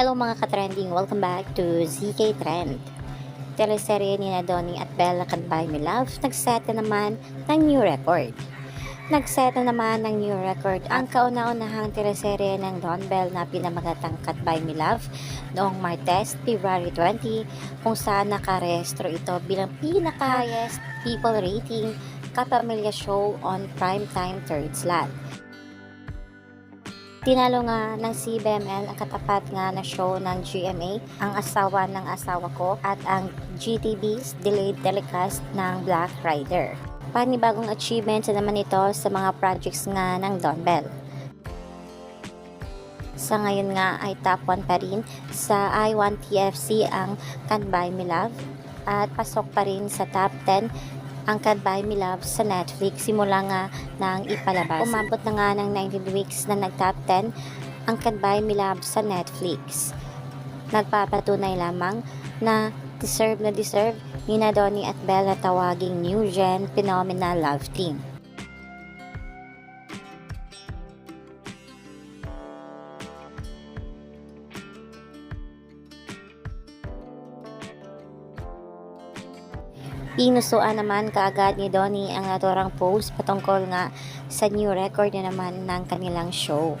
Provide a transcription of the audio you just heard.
Hello mga ka-trending, welcome back to ZK Trend. Teleserye ni na Donnie at Bella Can Buy Me Love nagset na naman ng new record. Nagset na naman ng new record ang kauna-unahang teleserye ng Don Bell na pinamagatang Cat By Me Love noong Martes, February 20 kung saan nakarehistro ito bilang pinaka-highest people rating kapamilya show on primetime third slot. Tinalo nga ng CBML ang katapat nga na show ng GMA, ang asawa ng asawa ko at ang GTV's delayed telecast ng Black Rider. Panibagong achievements na naman ito sa mga projects nga ng Don Bell. Sa ngayon nga ay top 1 pa rin sa I1 TFC ang Can't Buy Me Love at pasok pa rin sa top 10 ang Buy Me Love sa Netflix simula nga nang ipalabas. Umabot na nga ng 19 weeks na nag-top 10 ang Buy Me Love sa Netflix. Nagpapatunay lamang na deserve na deserve ni na Donnie at Bella tawaging new gen phenomenal love team. Pinusuan naman kaagad ni Donnie ang naturang post patungkol nga sa new record na naman ng kanilang show.